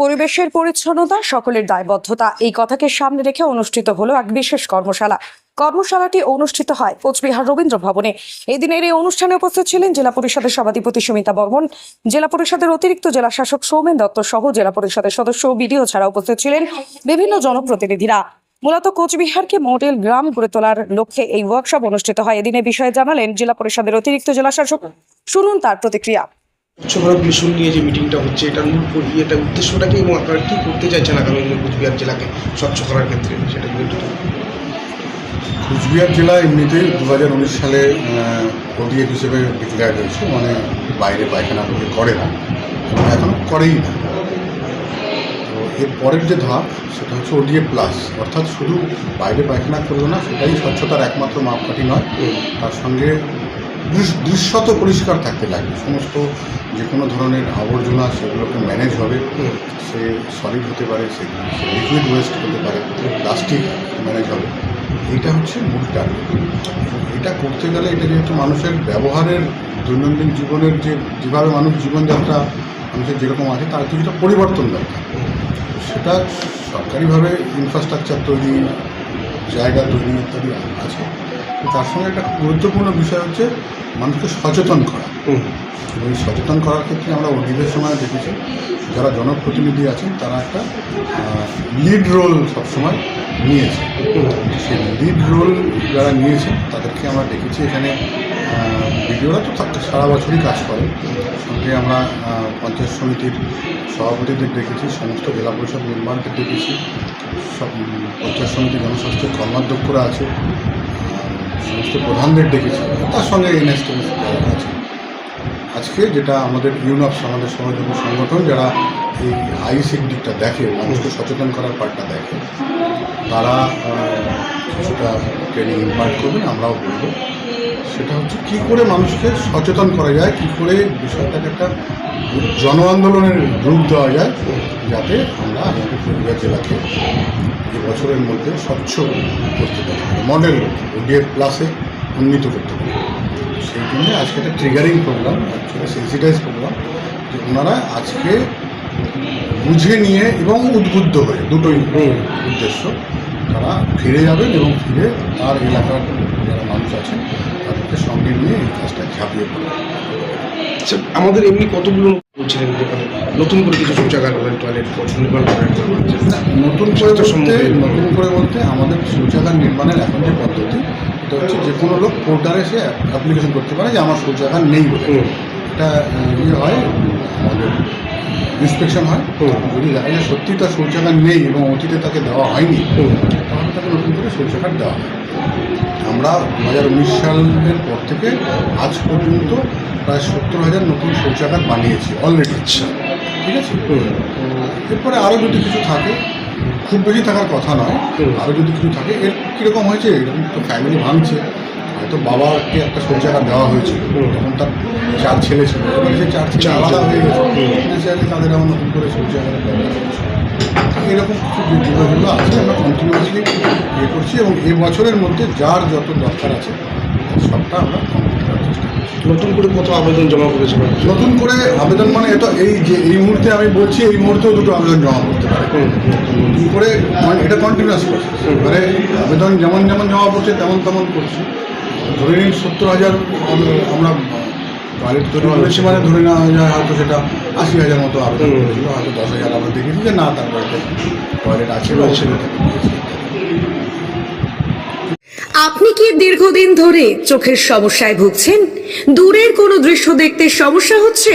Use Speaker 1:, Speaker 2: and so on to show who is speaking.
Speaker 1: পরিবেশের পরিচ্ছন্নতা, সকলের দায়বদ্ধতা, এই কথাকে সামনে রেখে অনুষ্ঠিত হলো এক বিশেষ কর্মশালা। কর্মশালাটি অনুষ্ঠিত হয় কোচবিহার রবীন্দ্র ভবনে। এই দিনের এই অনুষ্ঠানে উপস্থিত ছিলেন জেলা পরিষদের সভাধিপতি সুমিতা বর্মন, জেলা পরিষদের অতিরিক্ত জেলা শাসক সৌমেন দত্ত সহ জেলা পরিষদের সদস্য বিডিও ছাড়া উপস্থিত ছিলেন বিভিন্ন জনপ্রতিনিধিরা। মূলত কোচবিহারকে মডেল গ্রাম গড়ে তোলার লক্ষ্যে এই ওয়ার্কশপ অনুষ্ঠিত হয়। এদিনে বিষয়ে জানালেন জেলা পরিষদের অতিরিক্ত জেলা শাসক শুনুন তার প্রতিক্রিয়া।
Speaker 2: স্বচ্ছ ভারত মিশন নিয়ে যে মিটিংটা হচ্ছে এটার মূল ইয়েটা উদ্দেশ্যটা কি এবং আপনারা কী করতে চাইছেন আগামী দিনে কোচবিহার জেলাকে স্বচ্ছ করার ক্ষেত্রে? সেটা কিন্তু
Speaker 3: কুচবিহার জেলা এমনিতেই দু হাজার উনিশ সালে ওডিএফ হিসেবে ডিক্লেয়ার হয়েছে মানে বাইরে পায়খানা লোকে করে না এবং এখনও করেই না। তো এর পরের যে ধাপ সেটা হচ্ছে ওডিএফ প্লাস অর্থাৎ শুধু বাইরে পায়খানা করবে না সেটাই স্বচ্ছতার একমাত্র মাপকাঠি নয় তার সঙ্গে দৃশ্যত পরিষ্কার থাকতে লাগবে। সমস্ত যে কোনো ধরনের আবর্জনা সেগুলোকে ম্যানেজ হবে। সে সলিড হতে পারে, সে লিকুইড ওয়েস্ট হতে পারে প্লাস্টিক ম্যানেজ হবে। এটা হচ্ছে মূল টার্গেট এটা করতে গেলে এটা যেহেতু মানুষের ব্যবহারের, দৈনন্দিন জীবনের যে, যেভাবে মানুষ জীবনযাত্রা, মানুষের যেরকম আছে, তার কিছুটা পরিবর্তন দরকার। সেটা সরকারিভাবে ইনফ্রাস্ট্রাকচার তৈরি, জায়গা তৈরি ইত্যাদি আছে। তো তার সঙ্গে একটা গুরুত্বপূর্ণ বিষয় হচ্ছে মানুষকে সচেতন করা।
Speaker 2: হুম।
Speaker 3: এবং সচেতন করার ক্ষেত্রে আমরা ওডিদের সময় দেখেছি যারা জনপ্রতিনিধি আছেন তারা একটা লিড রোল সবসময় নিয়েছে। সেই লিড রোল যারা নিয়েছেন তাদেরকে আমরা দেখেছি এখানে ভিডিওরা তো সারা বছরই কাজ করে। সঙ্গে আমরা পঞ্চায়েত সমিতির সভাপতিদের দেখেছি সমস্ত জেলা পরিষদ মেম্বারদের দেখেছি। সব পঞ্চায়েত সমিতির জনস্বাস্থ্যের কর্মাধ্যক্ষরা আছে। সমস্ত প্রধানদের ডেকেছি তার সঙ্গে এনএসটি আছে আজকে যেটা আমাদের ইউনপস আমাদের সহযোগী সংগঠন, যারা এই আইসির দিকটা দেখে, মানুষকে সচেতন করার পার্টটা দেখে, তারা কিছুটা ট্রেনিং ইনভাইট করবেন, আমরাও বলব। সেটা হচ্ছে কি করে মানুষকে সচেতন করা যায়, কি করে বিষয়টাকে একটা জন আন্দোলনের রূপ দেওয়া যায় যাতে আমরা আমাদের পুরুলিয়া জেলাকে বছরের মধ্যে স্বচ্ছ করতে পারি মডেল ওডিএফ প্লাসে উন্নীত করতে পারি। সেই জন্য আজকে একটা triggering program actually sensitise program যে ওনারা আজকে বুঝে নিয়ে এবং উদ্বুদ্ধ হয়ে, দুটোই উদ্দেশ্য, তারা ফিরে যাবেন এবং ফিরে তার এলাকার যারা মানুষ আছেন সঙ্গে নিয়ে এই কাজটা ঝাঁপিয়ে
Speaker 2: আচ্ছা আমাদের এমনি কতগুলো বলছিলেন যেখানে নতুন করে কিছু শৌচাগার করেন টয়লেট নির্মাণ করেন
Speaker 3: নতুন করে বলতে নতুন করে বলতে আমাদের শৌচাগার নির্মাণের এখন যে পদ্ধতি এটা হচ্ছে যে কোনো লোক পোর্টালে সে অ্যাপ্লিকেশন করতে পারে যে আমার শৌচাগার নেই বলে। এটা ইয়ে হয় আমাদের ইন্সপেকশন হয়। যদি দেখা যায় সত্যি তার শৌচাগার নেই এবং অতীতে তাকে দেওয়া হয়নি। তাহলে তাকে নতুন করে শৌচাগার দেওয়া হয় আমরা দু হাজার উনিশ সালের পর থেকে আজ পর্যন্ত প্রায় সত্তর হাজার নতুন শৌচাগার বানিয়েছি অলরেডি
Speaker 2: আচ্ছা।
Speaker 3: ঠিক আছে? তো এরপরে আরও যদি কিছু থাকে খুব বেশি থাকার কথা নয় আরও যদি কিছু থাকে এর কীরকম হয়েছে? এরকম তো ফ্যামিলি ভাঙছে। হয়তো বাবাকে একটা শৌচাগার দেওয়া হয়েছিল। তখন তার চার ছেলে ছিল। এবার সেই চার ছেলে আলাদা হয়ে গেছে। ন্যাচারালি তাদের আবার নতুন করে শৌচাগারের ব্যবস্থা এরকম কিছু যে জিনিসগুলো আছে আমরা কন্টিনিউয়াসলি ইয়ে করছি এবং এ বছরের মধ্যে যার যত দরকার আছে সবটা আমরা কমপ্লিট করার চেষ্টা করছি।
Speaker 2: নতুন করে কত আবেদন জমা করেছে
Speaker 3: নতুন করে আবেদন মানে এটা এই যে এই মুহূর্তে আমি বলছি এই মুহূর্তেও দুটো আবেদন জমা করতে পারে। নতুন করে মানে এটা কন্টিনিউয়াস প্রসেস এবারে আবেদন যেমন যেমন জমা পড়ছে তেমন তেমন করছি। ধরে নিন সত্তর হাজার আমরা টয়লেট তৈরি করেছি মানে ধরে নেওয়া যায় হয়তো সেটা আশি হাজার মতো আবেদন। করেছিল হয়তো দশ হাজার আমরা দেখেছি যে না তার বাড়িতে টয়লেট আছে বা ছেলে
Speaker 4: আপনি কি দীর্ঘদিন ধরে চোখের সমস্যায় ভুগছেন? দূরের কোনো দৃশ্য দেখতে সমস্যা হচ্ছে?